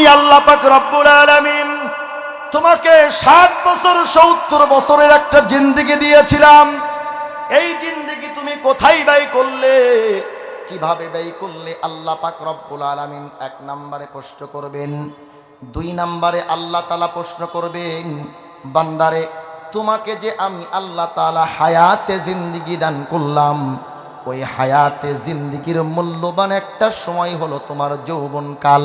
আমি আল্লাহ পাক রব্বুল আলামিন তোমাকে ষাট বছর, সত্তর বছরের একটা জিন্দিগি দিয়েছিলাম। এই জিন্দিগি তুমি কোথায় ব্যয় করলে? কীভাবে ব্যয় করলে? আল্লাহ পাক রব্বুল আলামিন এক নম্বরে প্রশ্ন করবেন, দুই নম্বরে আল্লাহ তালা প্রশ্ন করবেন, বান্দারে, তোমাকে যে আমি আল্লাহ তালা হায়াতে জিন্দিগি দান করলাম, ওই হায়াতে জিন্দিগির মূল্যবান একটা সময় হলো তোমার যৌবনকাল।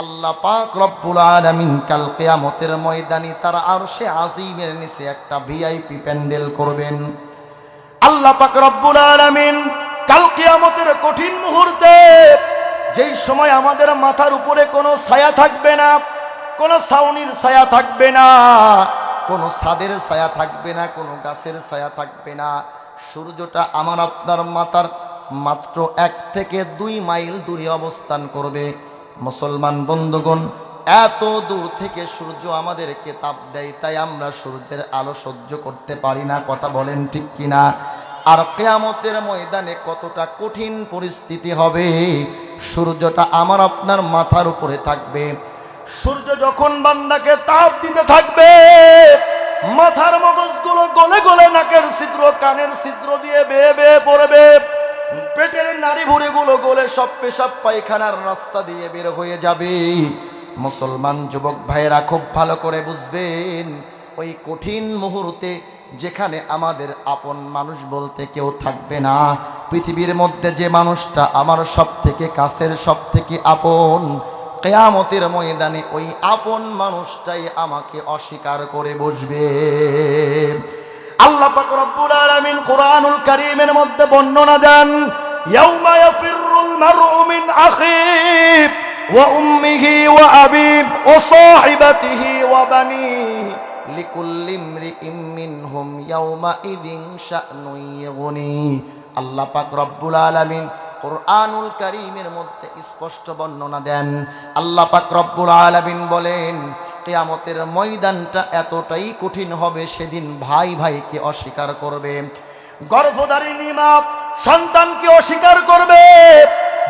আল্লাহ পাক রব্বুল আলামিন কাল কিয়ামতের ময়দানে তার আরশে আজিমের নিচে একটা ভিআইপি প্যান্ডেল করবেন। আল্লাহ পাক রব্বুল আলামিন কাল কিয়ামতের কঠিন মুহূর্তে যেই সময় আমাদের মাথার উপরে কোনো ছায়া থাকবে না, কোনো ছাউনির ছায়া থাকবে না, কোনো ছাদের ছায়া থাকবে না, কোনো গাছের ছায়া থাকবে না, সূর্যটা আমার আপনার মাথার মাত্র এক থেকে দুই মাইল দূরে অবস্থান করবে। মুসলমান বন্ধুগণ, এত দূর থেকে সূর্য আমাদেরকে তাপ দেয়, তাই আমরা সূর্যের আলো সহ্য করতে পারি না, কথা বলেন ঠিক কিনা? আর কেয়ামতের ময়দানে কতটা কঠিন পরিস্থিতি হবে, সূর্যটা আমার আপনার মাথার উপরে থাকবে। সূর্য যখন বান্দাকে তাপ দিতে থাকবে, মাথার মগজগুলো গলে গলে নাকের ছিদ্র, কানের ছিদ্র দিয়ে বেয়ে বেয়ে পড়বে। পেটের নাড়ি ভুড়িগুলো গলে সব পেশাব পায়খানার রাস্তা দিয়ে বের হয়ে যাবে। মুসলমান যুবক ভাইয়েরা খুব ভালো করে বুঝবেন, ওই কঠিন মুহূর্তে যেখানে আমাদের আপন মানুষ বলতে কেউ থাকবে না। পৃথিবীর মধ্যে যে মানুষটা আমার সব থেকে কাছের সব থেকে আপন, কেয়ামতের ময়দানে ওই আপন মানুষটাই আমাকে অস্বীকার করে বসবে। আল্লাহ পাক রব্বুল আলামিন কোরআনুল কারীমের মধ্যে বর্ণনা দেন ওয়া উম্মিহি ওয়া আবিহি ওয়া সাহিবাতিহি ওয়া বানিহি লিকুল্লি ইমরিইম মিনহুম ইয়াউমা ইযিন শা'নুন ইগনি আল্লাহ পাক রব্বুল আলামিন কোরআনুল কারীমের মধ্যে স্পষ্ট বর্ণনা দেন। আল্লাহ পাক রব্বুল আলামিন বলেন, কিয়ামতের ময়দানটা এতটাই কঠিন হবে সেদিন ভাই ভাইকে অস্বীকার করবে। গর্ভধারিণী মা সন্তানকে অস্বীকার করবে।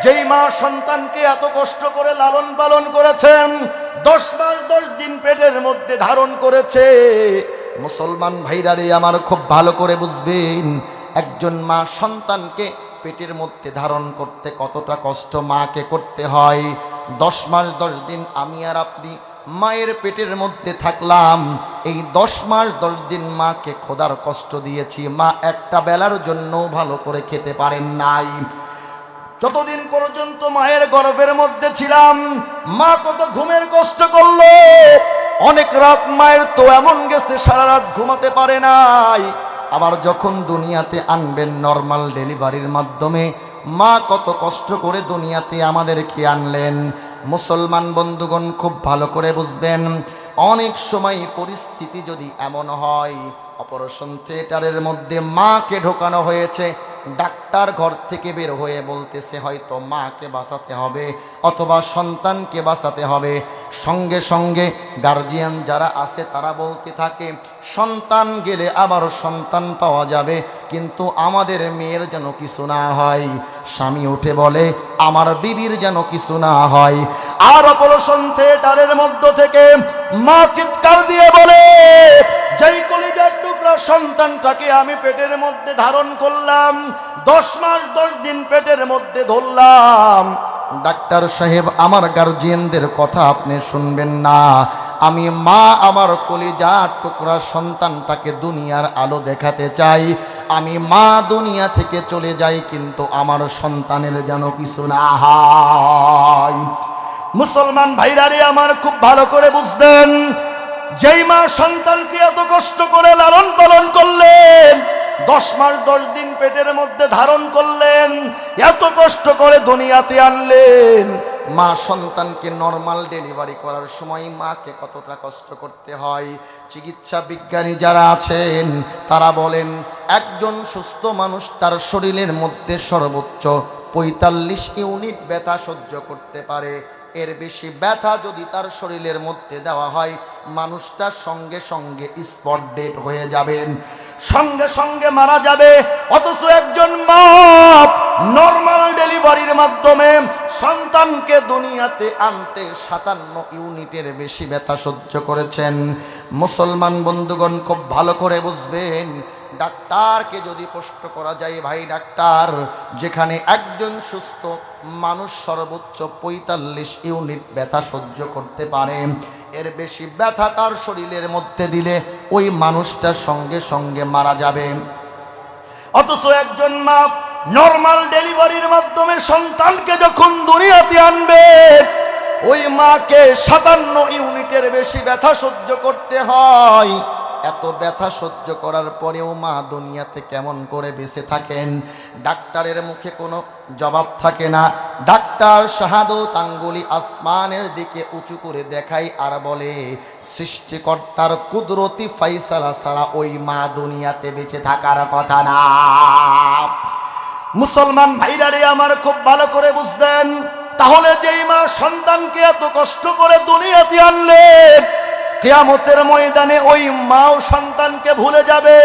যেই মা সন্তানকে এত কষ্ট করে লালন পালন করেছেন, দশ মাস, দশ দিন পেটের মধ্যে ধারণ করেছে। মুসলমান ভাইরারে আমার খুব ভালো করে বুঝবেন, একজন মা সন্তানকে পেটের মধ্যে ধারণ করতে কতটা কষ্ট মাকে করতে হয়। দশ মাস, দশ দিন আমি আর আপনি মায়ের পেটের মধ্যে থাকলাম এই দশ মাস, দশ দিন মাকে খোদার কষ্ট দিয়েছি। মা একটা বেলার জন্য ভালো করে খেতে পারেন নাই। যতদিন পর্যন্ত মায়ের গর্ভের মধ্যে ছিলাম, মা কত ঘুমের কষ্ট করল। অনেক রাত মায়ের তো এমন গেছে, সারা রাত ঘুমাতে পারে নাই। আবার যখন দুনিয়াতে আনবেন নর্মাল ডেলিভারির মাধ্যমে, মা কত কষ্ট করে দুনিয়াতে আমাদেরকে আনলেন। মুসলমান বন্ধুগণ, খুব ভালো করে বুঝবেন। অনেক সময় পরিস্থিতি যদি এমন হয় অপারেশন থিয়েটারের মধ্যে মাকে ঢোকানো হয়েছে। ডাক্তার ঘর থেকে বের হয়ে বলতেছে, হয়তো মাকে বাঁচাতে হবে অথবা সন্তানকে বাঁচাতে হবে। সঙ্গে সঙ্গে গার্জিয়ান যারা আছে তারা বলতে থাকে, সন্তান গেলে আবার সন্তান পাওয়া যাবে, কিন্তু আমাদের মেয়ের যেন কিছু না হয়। স্বামী উঠে বলে, আমার বিবির যেন কিছু না হয়। আর অপারেশন থিয়েটারের মধ্য থেকে মা চিৎকার দিয়ে বলে, যেই কলিজার টুকরা সন্তানটাকে আমি পেটের মধ্যে ধারণ করলাম, দশ মাস, দশ দিন পেটের মধ্যে ধরলাম। ডাক্তার সাহেব, আমার গার্জিয়ানদের কথা আপনি শুনবেন না। আমি মা আমার কলিজার টুকরা সন্তানটাকে দুনিয়ার আলো দেখাতে চাই। আমি মা দুনিয়া থেকে চলে যাই, কিন্তু আমার সন্তানের যেন কিছু না হয়। মুসলমান ভাইরারে, আমার খুব ভালো করে বুঝবেন যেই মা সন্তানকে এত কষ্ট করে লালন পালন করলেন, দশ মাস, দশ দিন পেটের মধ্যে ধারণ করলেন, এত কষ্ট করে দুনিয়াতে আনলেন। মা সন্তানকে নর্মাল ডেলিভারি করার সময় মাকে কতটা কষ্ট করতে হয়? চিকিৎসা বিজ্ঞানী যারা আছেন, তারা বলেন, একজন সুস্থ মানুষ তার শরীরের মধ্যে সর্বোচ্চ পঁয়তাল্লিশ ইউনিট ব্যথা সহ্য করতে পারে। এর বেশি ব্যথা যদি তার শরীরের মধ্যে দেওয়া হয়, মানুষটা সঙ্গে সঙ্গে স্পট ডেট হয়ে যাবেন সঙ্গে সঙ্গে মারা যাবে। অথচ একজন মা নর্মাল ডেলিভারির মাধ্যমে সন্তানকে দুনিয়াতে আনতে সাতান্ন ইউনিটের বেশি ব্যথা সহ্য করেছেন। মুসলমান বন্ধুগণ, খুব ভালো করে বুঝবেন ডাক্তারকে যদি প্রশ্ন করা যায়, ভাই ডাক্তার, যেখানে একজন সুস্থ মানুষ সর্বোচ্চ পঁয়তাল্লিশ ইউনিট ব্যথা সহ্য করতে পারে, এর বেশি ব্যথা তার শরীরের মধ্যে দিলে ওই মানুষটা সঙ্গে সঙ্গে মারা যাবে। অথচ একজন মা নর্মাল ডেলিভারির মাধ্যমে সন্তানকে যখন দুনিয়াতে আনবে, ওই মাকে সাতান্ন ইউনিটের বেশি ব্যথা সহ্য করতে হয়। এত ব্যথা সহ্য করার পরেও মা দুনিয়াতে কেমন করে বেঁচে থাকেন? ডাক্তারের মুখে কোনো জবাব থাকে না। ডাক্তার শাহাদত আঙ্গুলি আসমানের দিকে উঁচু করে দেখাই আর বলে, সৃষ্টিকর্তার কুদরতি ফাইসালা ছাড়া ওই মা দুনিয়াতে বেঁচে থাকার কথা না। মুসলমান ভাইরারে আমার খুব ভালো করে বুঝবেন। তাহলে যেই মা সন্তানকে এত কষ্ট করে দুনিয়াতে আনলেন কেয়ামতের ময়দানে ওই মাও সন্তানকে ভুলে যাবে।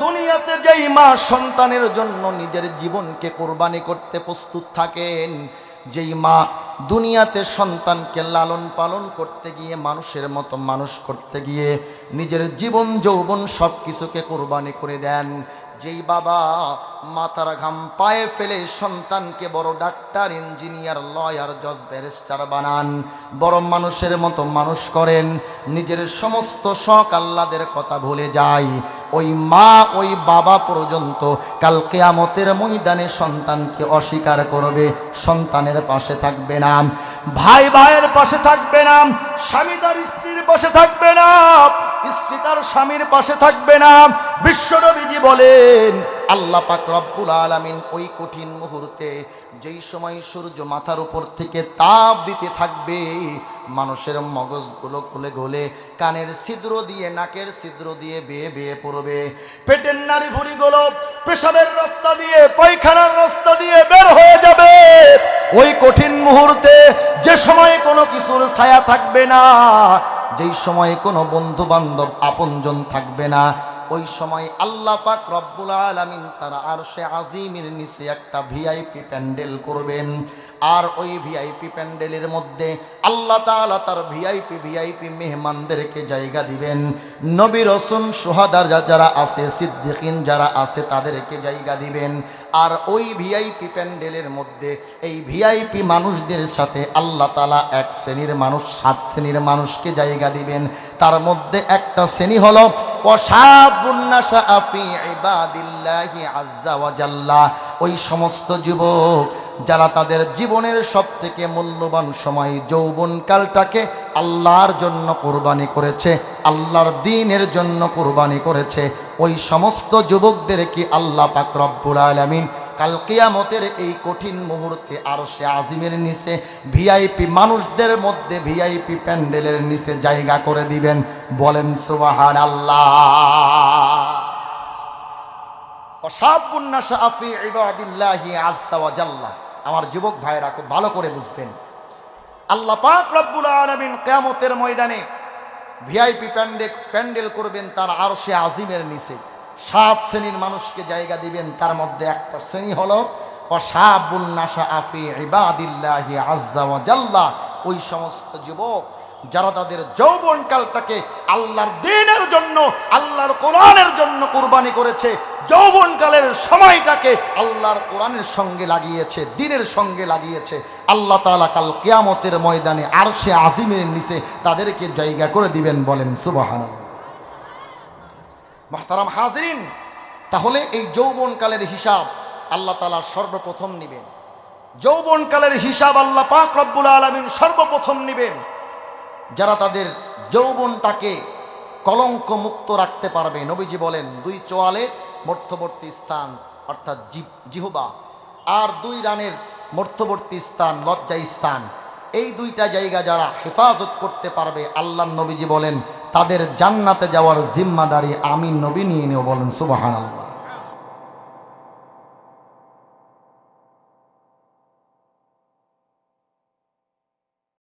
দুনিয়াতে যেই মা সন্তানের জন্য নিজের জীবনকে কোরবানি করতে প্রস্তুত থাকেন, যেই মা দুনিয়াতে সন্তানকে লালন পালন করতে গিয়ে, মানুষের মতো মানুষ করতে গিয়ে নিজের জীবন, যৌবন সব কিছুকে কোরবানি করে দেন। যেই বাবা মাথার ঘাম পায়ে ফেলে সন্তানকে বড় ডাক্তার, ইঞ্জিনিয়ার, লয়ার, জজ, ব্যারিস্টার বানান। বড় মানুষের মতো মানুষ করেন। নিজের সমস্ত শখ আহ্লাদের কথা ভুলে যায়। ওই মা, ওই বাবা পর্যন্ত কাল কেয়ামতের ময়দানে সন্তানকে অস্বীকার করবে, সন্তানের পাশে থাকবে না। ভাই ভাইয়ের পাশে থাকবে না। স্বামী তার স্ত্রীর পাশে থাকবে না। স্ত্রী তার স্বামীর পাশে থাকবে না। বিশ্বনবীজি বলেন, আল্লাহ পাক রব্বুল আলামিন ওই কঠিন মুহূর্তে যেই সময় সূর্য মাথার উপর থেকে তাপ দিতে থাকবে, মানুষের মগজগুলো খুলে গলে কানের ছিদ্র দিয়ে, নাকের ছিদ্র দিয়ে বেয়ে বেয়ে পড়বে। পেটের নারী ভুড়িগুলো পেশাবের রাস্তা দিয়ে, পায়খানার রাস্তা দিয়ে বের হয়ে যাবে। ওই কঠিন মুহূর্তে যে সময় কোনো কিছুর ছায়া থাকবে না যেই সময়ে কোনো বন্ধু বান্ধব আপনজন থাকবে না ওই সময় আল্লাহ পাক রব্বুল আলামিন তারা আর সে আজিমের নিচে একটা ভিআইপি প্যান্ডেল করবেন। আর ওই ভিআইপি প্যান্ডেলের মধ্যে আল্লাহ তাআলা তার ভিআইপি ভিআইপি মেহমানদেরকে জায়গা দিবেন। নবী রসুন সোহাদার যারা আছে, সিদ্দিকিন যারা আছে, তাদেরকে জায়গা দিবেন। আর ওই ভিআইপি প্যান্ডেলের মধ্যে এই ভিআইপি মানুষদের সাথে আল্লাহ তালা এক শ্রেণির মানুষ, সাত শ্রেণির মানুষকে জায়গা দিবেন। তার মধ্যে একটা শ্রেণি হলো ওই সমস্ত যুবক যারা তাদের জীবনের সব থেকে মূল্যবান সময় যৌবনকালটাকে আল্লাহর জন্য কোরবানি করেছে, আল্লাহর দিনের জন্য কোরবানি করেছে, ওই সমস্ত যুবকদেরকে আল্লাহ পাক আলামিন কাল কিয়ামতের এই কঠিন মুহূর্তে আর সে আজিমের নিচে ভিআইপি মানুষদের মধ্যে ভিআইপি প্যান্ডেলের নিচে জায়গা করে দিবেন। বলেন সুবাহান আল্লাহ আমার যুবক ভাইরা খুব ভালো করে বুঝবেন। আল্লাহ পাক রব্বুল আলামিন কিয়ামতের ময়দানে ভিআইপি প্যান্ডেল প্যান্ডেল করবেন তার আরশে আজিমের নিচে। সাত শ্রেণির মানুষকে জায়গা দিবেন, তার মধ্যে একটা শ্রেণি হলো ওই সমস্ত যুবক, যারা তাদের যৌবনকালটাকে আল্লাহর দিনের জন্য, আল্লাহর কোরআনের জন্য কুরবানি করেছে, যৌবনকালের সময়টাকে আল্লাহর কোরআনের সঙ্গে লাগিয়েছে, দিনের সঙ্গে লাগিয়েছে। আল্লাহ তাআলা কাল কেয়ামতের ময়দানে আর সে আজিমের নিচে তাদেরকে জায়গা করে দিবেন বলেন সুবাহান মাহতারাম হাজরিন, তাহলে এই যৌবনকালের হিসাব আল্লাহ তাআলা সর্বপ্রথম নিবেন। যৌবনকালের হিসাব আল্লাহ পাক রব্বুল আলমিন সর্বপ্রথম নিবেন। যারা তাদের যৌবনটাকে কলঙ্ক মুক্ত রাখতে পারবে, নবীজি বলেন, দুই চোয়ালে মধ্যবর্তী স্থান, অর্থাৎ জিহবা, আর দুই রানের মধ্যবর্তী স্থান লজ্জাই স্থান। এই দুইটা জায়গা যারা হেফাজত করতে পারবে, আল্লাহ নবীজি বলেন তাদের জান্নাতে যাওয়ার জিম্মাদারি আমি নবী নিয়ে নেব বলেন সুবাহান আল্লাহ